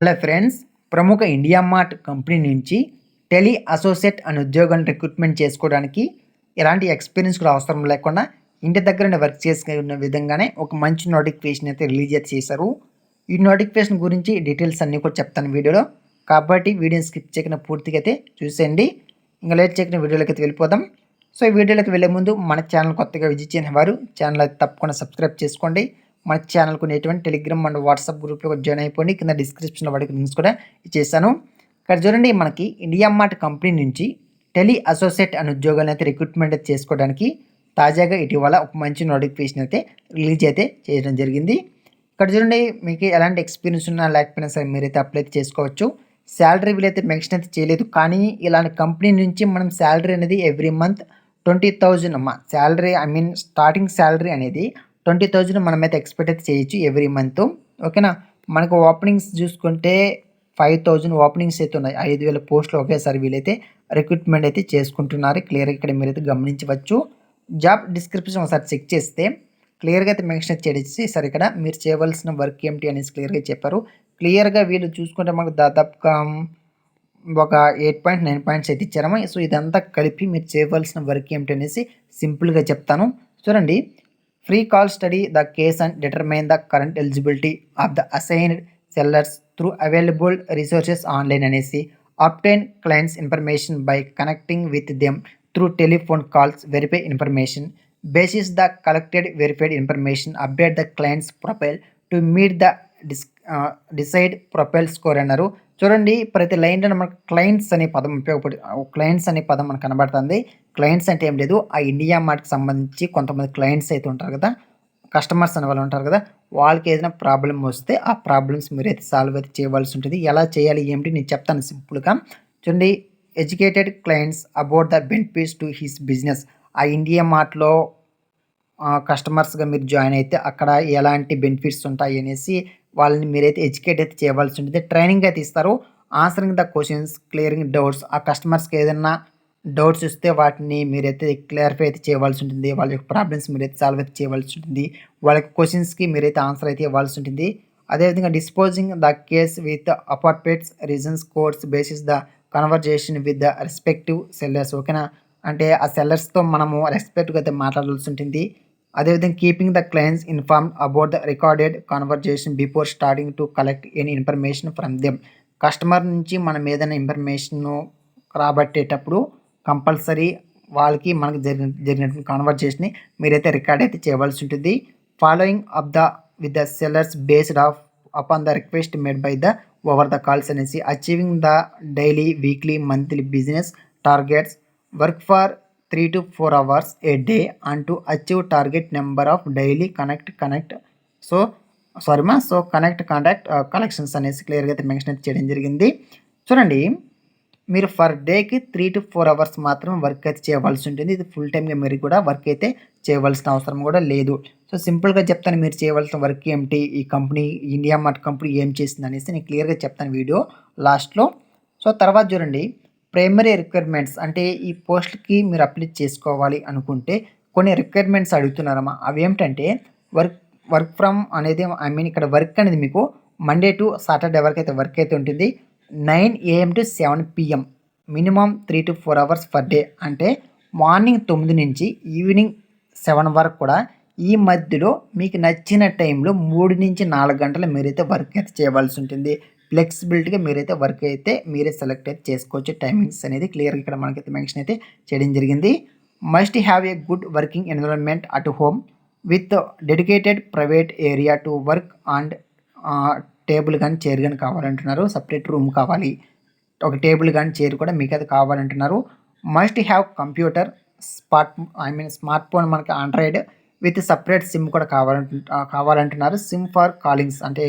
Hello friends ప్రముఖ India Mart company నుంచి tele associate అనే ఉద్యోగాన్ని రిక్రూట్మెంట్ చేసుకోవడానికి ఎలాంటి ఎక్స్పీరియన్స్ కూడా అవసరం లేకుండా ఇంటి దగ్గర వర్క్ చేసుకున్న విధంగానే ఒక మంచి నోటిఫికేషన్ అయితే రిలీజ్ అయితే చేశారు. ఈ నోటిఫికేషన్ గురించి డీటెయిల్స్ అన్నీ కూడా చెప్తాను వీడియోలో. కాబట్టి వీడియోని స్కిప్ చేయకుండా పూర్తిగా అయితే చూసేయండి. ఇంకా లేట్ చేయకుండా వీడియోలోకి అయితే వెళ్ళిపోదాం. సో ఈ వీడియోలోకి వెళ్ళే ముందు మన ఛానల్ కొత్తగా విజిట్ చేయని వారు ఛానల్ అయితే తప్పకుండా సబ్స్క్రైబ్ చేసుకోండి. మన ఛానల్కు ఎటువంటి టెలిగ్రామ్ అండ్ వాట్సాప్ గ్రూప్లో జాయిన్ అయిపోయి కింద డిస్క్రిప్షన్లో వాడికి లింక్స్ కూడా ఇచ్చేసాను. ఇక్కడ చూడండి మనకి ఇండియా మార్ట్ కంపెనీ నుంచి టెలి అసోసియేట్ అనే ఉద్యోగాలను అయితే రిక్రూట్మెంట్ అయితే చేసుకోవడానికి తాజాగా ఇటీవల ఒక మంచి నోటిఫికేషన్ అయితే రిలీజ్ అయితే చేయడం జరిగింది. ఇక్కడ చూడండి మీకు ఎలాంటి ఎక్స్పీరియన్స్ ఉన్నా లేకపోయినా సరే మీరైతే అప్లై చేసుకోవచ్చు. శాలరీ వీలైతే మెన్షన్ అయితే చేయలేదు. కానీ ఇలాంటి కంపెనీ నుంచి మనం శాలరీ అనేది ఎవ్రీ మంత్ ట్వంటీ థౌజండ్ అమ్మ. Salary I mean starting salary అనేది ట్వంటీ థౌజండ్ మనమైతే ఎక్స్పెక్ట్ అయితే చేయొచ్చు ఎవ్రీ మంత్. ఓకేనా? మనకు ఓపెనింగ్స్ చూసుకుంటే ఫైవ్ థౌజండ్ ఓపెనింగ్స్ అయితే ఉన్నాయి. ఐదు వేల పోస్టులు ఒకేసారి వీలైతే రిక్రూట్మెంట్ అయితే చేసుకుంటున్నారు. క్లియర్గా ఇక్కడ మీరైతే గమనించవచ్చు. జాబ్ డిస్క్రిప్షన్ ఒకసారి చెక్ చేస్తే క్లియర్గా అయితే మెన్షన్ చేసి సార్ ఇక్కడ మీరు చేయవలసిన వర్క్ ఏమిటి అనేసి క్లియర్గా చెప్పారు. క్లియర్గా వీళ్ళు చూసుకుంటే మనకు దాదాపుగా ఒక ఎయిట్ పాయింట్ నైన్ పాయింట్స్ అయితే ఇచ్చారమ్మా. సో ఇదంతా కలిపి మీరు చేయవలసిన వర్క్ ఏమిటి అనేసి సింపుల్గా చెప్తాను. చూడండి Free call study the case and determine the current eligibility of the assigned sellers through available resources online NSE. Obtain clients' information by connecting with them through telephone calls, verify information. Basis the collected verified information, update the client's profile to meet the uh, desired propel score and ಅನ್ನೋರು చూడండి ప్రతి లైన్లో మనకు clients అనే పదం ఉపయోగపడి clients అనే పదం మనకు కనబడుతుంది. క్లయింట్స్ అంటే ఏం లేదు ఆ ఇండియా మార్ట్కి సంబంధించి కొంతమంది క్లయింట్స్ అయితే ఉంటారు కదా కస్టమర్స్ అనే వాళ్ళు ఉంటారు కదా వాళ్ళకి ఏదైనా ప్రాబ్లం వస్తే ఆ ప్రాబ్లమ్స్ మీరైతే సాల్వ్ అయితే చేయవలసి ఉంటుంది. ఎలా చేయాలి ఏమిటి నేను చెప్తాను సింపుల్గా చూడండి educated clients about the benefits to his business ఆ ఇండియా మార్ట్లో కస్టమర్స్గా మీరు జాయిన్ అయితే అక్కడ ఎలాంటి బెనిఫిట్స్ ఉంటాయి అనేసి వాళ్ళని మీరైతే ఎడ్యుకేట్ అయితే చేయవలసి ఉంటుంది. ట్రైనింగ్ అయితే ఇస్తారు answering the questions clearing doubts ఆ కస్టమర్స్కి ఏదైనా డౌట్స్ ఇస్తే వాటిని మీరైతే క్లారిఫై అయితే చేయవలసి ఉంటుంది. వాళ్ళ యొక్క ప్రాబ్లమ్స్ మీరైతే సాల్వ్ అయితే చేయవలసి ఉంటుంది. వాళ్ళ క్వశ్చన్స్కి మీరైతే ఆన్సర్ అయితే ఇవ్వాల్సి ఉంటుంది. అదేవిధంగా disposing the case with apartments reasons course basis the conversation with the respective sellers ఓకేనా అంటే ఆ సెల్లర్స్తో మనము రెస్పెక్ట్గా అయితే మాట్లాడాల్సి ఉంటుంది. అదేవిధంగా keeping the clients inform about the recorded conversation before starting to collect any information from them customer నుంచి మనం ఏదైనా ఇన్ఫర్మేషన్ రాబట్టేటప్పుడు కంపల్సరీ వాళ్ళకి మనకి జరిగిన జరిగినటువంటి కాన్వర్జేషన్ని మీరైతే రికార్డ్ అయితే చేయవలసి ఉంటుంది. Following of the with the sellers based of upon the request made by the over the calls అనేసి achieving the daily weekly monthly business targets work for three to four hours a day and to achieve target number of daily connect connect. So sorry మా so connect contact collections అనేసి క్లియర్గా అయితే mention చేయడం జరిగింది. చూడండి మీరు for డేకి three to four hours మాత్రం వర్క్ అయితే చేయవలసి ఉంటుంది. ఇది ఫుల్ టైమ్గా మీరు కూడా వర్క్ అయితే చేయవలసిన అవసరం కూడా లేదు. సో సింపుల్గా చెప్తాను మీరు చేయవలసిన వర్క్ ఏమిటి? ఈ కంపెనీ ఇండియా మార్ట్ కంపెనీ ఏం చేసింది అనేసి నేను క్లియర్గా చెప్తాను వీడియో లాస్ట్లో. సో తర్వాత చూడండి ప్రైమరీ రిక్వైర్మెంట్స్ అంటే ఈ పోస్ట్కి మీరు అప్లై చేసుకోవాలి అనుకుంటే కొన్ని రిక్వైర్మెంట్స్ అడుగుతున్నారమ్మా. అవి ఏమిటంటే వర్క్ వర్క్ ఫ్రమ్ అనేది ఐ మీన్ ఇక్కడ వర్క్ అనేది మీకు మండే టు సాటర్డే వరకు అయితే వర్క్ అయితే ఉంటుంది. Nine AM to seven PM minimum three to four hours per day. అంటే మార్నింగ్ తొమ్మిది నుంచి ఈవినింగ్ సెవెన్ వరకు కూడా ఈ మధ్యలో మీకు నచ్చిన టైంలో మూడు నుంచి నాలుగు గంటలు మీరైతే వర్క్ అయితే చేయవలసి ఉంటుంది. ఫ్లెక్సిబిలిటీగా మీరైతే వర్క్ అయితే మీరే సెలెక్ట్ అయితే చేసుకోవచ్చు. టైమింగ్స్ అనేది క్లియర్గా ఇక్కడ మనకైతే మెన్షన్ అయితే చేయడం జరిగింది. Must have a good working environment at home with dedicated private area to work and table కానీ చైర్ కానీ కావాలంటున్నారు. సపరేట్ రూమ్ కావాలి. ఒక టేబుల్ కానీ చైర్ కూడా మీకు అది కావాలంటున్నారు. Must have computer smart I mean smart phone మనకి ఆండ్రాయిడ్ విత్ సపరేట్ సిమ్ కూడా కావాలంటు కావాలంటున్నారు. సిమ్ ఫర్ కాలింగ్స్ అంటే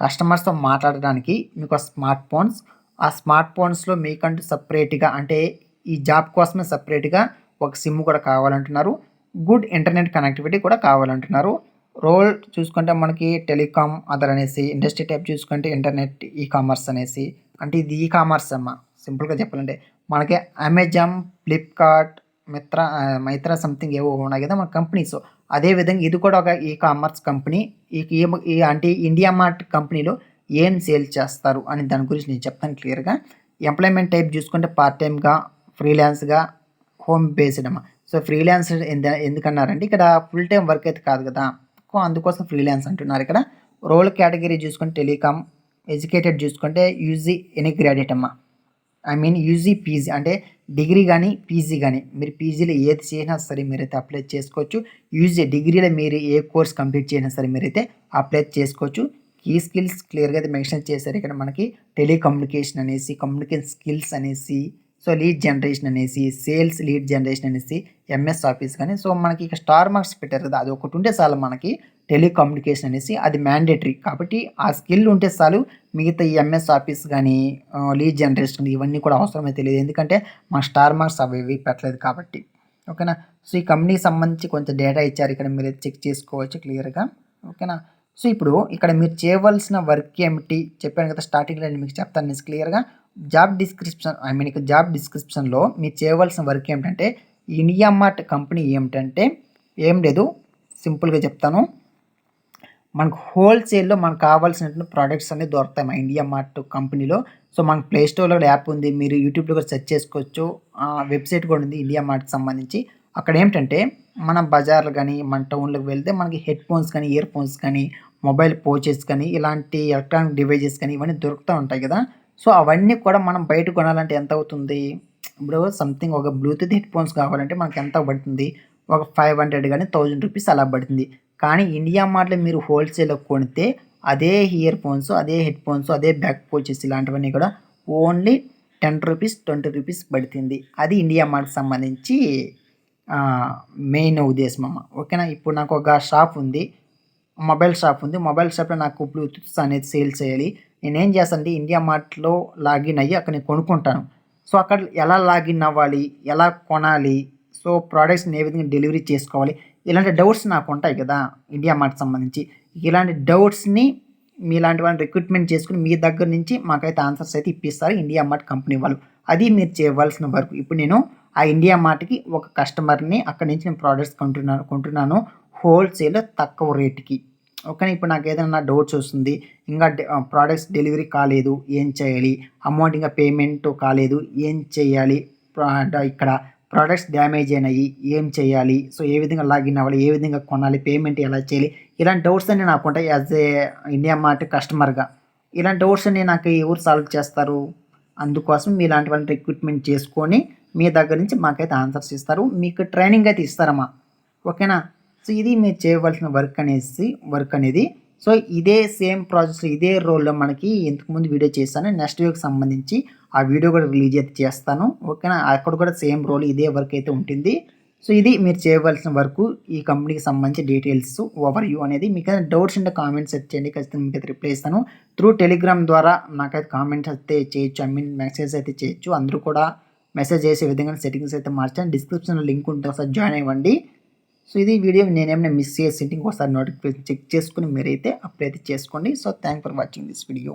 కస్టమర్స్తో మాట్లాడడానికి మీకు స్మార్ట్ ఫోన్స్ ఆ స్మార్ట్ ఫోన్స్లో మీకంటూ సపరేట్గా అంటే ఈ జాబ్ కోసమే సపరేట్గా ఒక సిమ్ కూడా కావాలంటున్నారు. గుడ్ ఇంటర్నెట్ కనెక్టివిటీ కూడా కావాలంటున్నారు. రోల్ చూసుకుంటే మనకి టెలికామ్ అదర్ అనేసి ఇండస్ట్రీ టైప్ చూసుకుంటే ఇంటర్నెట్ ఈ కామర్స్ అనేసి అంటే ఇది ఈ కామర్స్ అమ్మ సింపుల్గా చెప్పాలంటే మనకి అమెజాన్ ఫ్లిప్కార్ట్ మిత్ర మైత్ర సంథింగ్ ఏవో ఉన్నాయి కదా మన కంపెనీస్ అదేవిధంగా ఇది కూడా ఒక ఈ కామర్స్ కంపెనీ ఈ అంటే ఇండియా మార్ట్ కంపెనీలో ఏం సేల్ చేస్తారు అని దాని గురించి నేను చెప్తాను క్లియర్గా ఎంప్లాయ్మెంట్ టైప్ చూసుకుంటే పార్ట్ టైమ్గా ఫ్రీలాన్స్గా హోమ్ బేస్డ్ అమ్మా సో ఫ్రీలాన్స్ ఎందు ఎందుకన్నారంటే ఇక్కడ ఫుల్ టైం వర్క్ అయితే కాదు కదా. సో అందుకోసం ఫ్రీలాన్స్ అంటున్నారు ఇక్కడ. రోల్ కేటగిరీ చూసుకుంటే టెలికామ్ ఎడ్యుకేటెడ్ చూసుకుంటే యూజీ ఎనీ గ్రాడ్యుయేట్ అమ్మా. ఐ మీన్ యూజీ పీజీ అంటే డిగ్రీ కానీ పీజీ కానీ మీరు పీజీలో ఏది చేసినా సరే మీరైతే అప్లై చేసుకోవచ్చు. యూజీ డిగ్రీలో మీరు ఏ కోర్స్ కంప్లీట్ చేసినా సరే మీరైతే అప్లై చేసుకోవచ్చు. ఈ స్కిల్స్ క్లియర్గా అయితే మెన్షన్ చేశారు. ఇక్కడ మనకి టెలికమ్యూనికేషన్ అనేసి కమ్యూనికేషన్ స్కిల్స్ అనేసి సో లీడ్ జనరేషన్ అనేసి సేల్స్ లీడ్ జనరేషన్ అనేసి ఎంఎస్ ఆఫీస్ కానీ సో మనకి ఇక స్టార్ మార్క్స్ పెట్టారు కదా అది ఒకటి ఉంటే చాలు మనకి టెలికమ్యూనికేషన్ అనేసి అది మ్యాండేటరీ కాబట్టి ఆ స్కిల్ ఉంటే చాలు మిగతా ఈ ఎంఎస్ ఆఫీస్ కానీ లీడ్ జనరేషన్ ఇవన్నీ కూడా అవసరమే తెలియదు. ఎందుకంటే మా స్టార్ మార్క్స్ అవి ఇవి పెట్టలేదు కాబట్టి. ఓకేనా సో ఈ కంపెనీకి సంబంధించి కొంచెం డేటా ఇచ్చారు. ఇక్కడ మీరు చెక్ చేసుకోవచ్చు క్లియర్గా ఓకేనా సో ఇప్పుడు ఇక్కడ మీరు చేయవలసిన వర్క్ ఏమిటి? చెప్పాను కదా స్టార్టింగ్లో నేను మీకు చెప్తాను నేను క్లియర్గా జాబ్ డిస్క్రిప్షన్ ఐ మీన్ ఇక జాబ్ డిస్క్రిప్షన్లో మీరు చేయవలసిన వర్క్ ఏమిటంటే ఇండియా మార్ట్ కంపెనీ ఏమిటంటే ఏం లేదు సింపుల్గా చెప్తాను. మనకు హోల్సేల్లో మనకు కావాల్సినటువంటి ప్రోడక్ట్స్ అనేవి దొరుకుతాయి మా ఇండియా మార్ట్ కంపెనీలో. సో మనకు ప్లే స్టోర్లో యాప్ ఉంది. మీరు యూట్యూబ్లో కూడా సెర్చ్ చేసుకోవచ్చు. వెబ్సైట్ కూడా ఉంది ఇండియా మార్ట్కి సంబంధించి. అక్కడ ఏమిటంటే మన బజార్లు కానీ మన టౌన్లోకి వెళ్తే మనకి హెడ్ ఫోన్స్ కానీ ఇయర్ ఫోన్స్ కానీ మొబైల్ పోచెస్ కానీ ఇలాంటి ఎలక్ట్రానిక్ డివైజెస్ కానీ ఇవన్నీ దొరుకుతూ ఉంటాయి కదా. సో అవన్నీ కూడా మనం బయట కొనాలంటే ఎంత అవుతుంది? ఇప్పుడు సంథింగ్ ఒక బ్లూటూత్ హెడ్ ఫోన్స్ కావాలంటే మనకి ఎంత పడుతుంది? ఒక ఫైవ్ హండ్రెడ్ కానీ థౌజండ్ రూపీస్ అలా పడుతుంది. కానీ ఇండియా మార్ట్లో మీరు హోల్సేల్లో కొనితే అదే ఇయర్ ఫోన్స్ అదే హెడ్ ఫోన్స్ అదే బ్యాక్ పోచెస్ ఇలాంటివన్నీ కూడా only ten rupees twenty rupees పడుతుంది. అది ఇండియా మార్ట్కి సంబంధించి మెయిన్ ఉద్దేశం అమ్మ. ఓకేనా? ఇప్పుడు నాకు ఒక షాప్ ఉంది. మొబైల్ షాప్ ఉంది. మొబైల్ షాప్లో నాకు బ్లూటూత్స్ అనేది సేల్ చేయాలి. నేనేం చేస్తానంటే ఇండియా మార్ట్లో లాగిన్ అయ్యి అక్కడ నేను కొనుక్కుంటాను. సో అక్కడ ఎలా లాగిన్ అవ్వాలి? ఎలా కొనాలి? సో ప్రోడక్ట్స్ని ఏ విధంగా డెలివరీ చేసుకోవాలి? ఇలాంటి డౌట్స్ నాకు ఉంటాయి కదా ఇండియా మార్ట్ సంబంధించి. ఇలాంటి డౌట్స్ని మీలాంటి వాళ్ళని రిక్రూట్మెంట్ చేసుకుని మీ దగ్గర నుంచి మాకైతే ఆన్సర్స్ అయితే ఇప్పిస్తారు ఇండియా మార్ట్ కంపెనీ వాళ్ళు. అది మీరు చేయవలసిన వరకు. ఇప్పుడు నేను ఆ ఇండియా మార్ట్కి ఒక కస్టమర్ని అక్కడి నుంచి నేను ప్రోడక్ట్స్ కొంటున్నాను కొంటున్నాను హోల్సేల్ తక్కువ రేటుకి. ఓకే ఇప్పుడు నాకు ఏదైనా డౌట్స్ వస్తుంది ఇంకా ప్రోడక్ట్స్ డెలివరీ కాలేదు ఏం చేయాలి? అమౌంట్ ఇంకా పేమెంట్ కాలేదు ఏం చేయాలి? ఇక్కడ ప్రోడక్ట్స్ డ్యామేజ్ అయినాయి ఏం చేయాలి? సో ఏ విధంగా లాగిన్ అవ్వాలి? ఏ విధంగా కొనాలి? పేమెంట్ ఎలా చేయాలి? ఇలాంటి డౌట్స్ అన్నీ నాకు ఉంటాయి యాజ్ ఏ ఇండియా మార్ట్ కస్టమర్గా ఇలాంటి డౌట్స్ అన్నీ నాకు ఎవరు సాల్వ్ చేస్తారు. అందుకోసం మీ ఇలాంటి వాళ్ళని రిక్రూట్మెంట్ చేసుకొని మీ దగ్గర నుంచి మాకైతే ఆన్సర్స్ ఇస్తారు. మీకు ట్రైనింగ్ అయితే ఇస్తారమ్మా. ఓకేనా సో ఇది మీరు చేయవలసిన వర్క్ అనేసి వర్క్ అనేది. సో ఇదే సేమ్ ప్రాసెస్ ఇదే రోల్లో మనకి ఇంతకుముందు వీడియో చేస్తాను నెక్స్ట్ వీక్ సంబంధించి ఆ వీడియో కూడా రిలీజ్ అయితే చేస్తాను. ఓకేనా అక్కడ కూడా సేమ్ రోల్ ఇదే వర్క్ అయితే ఉంటుంది. సో ఇది మీరు చేయవలసిన వర్క్ ఈ కంపెనీకి సంబంధించి డీటెయిల్స్ ఓవర్ యూ అనేది. మీకు డౌట్స్ ఉంటే కామెంట్స్ చేయండి. ఖచ్చితంగా మీకు అయితే రిప్లై ఇస్తాను. త్రూ టెలిగ్రామ్ ద్వారా నాకైతే కామెంట్స్ అయితే చేయొచ్చు. ఐ మీన్ మెసేజ్ అయితే చేయొచ్చు. అందరూ కూడా మెసేజ్ చేసే విధంగా సెట్టింగ్స్ అయితే మార్చాను డిస్క్రిప్షన్లో లింక్ ఉంటే ఒకసారి జాయిన్ అవ్వండి. సో ఇది వీడియో నేనేమైనా మిస్ చేసి ఇంకోసారి నోటిఫికేషన్ చెక్ చేసుకుని మీరైతే అప్లై అయితే చేసుకోండి. So thank for watching this video.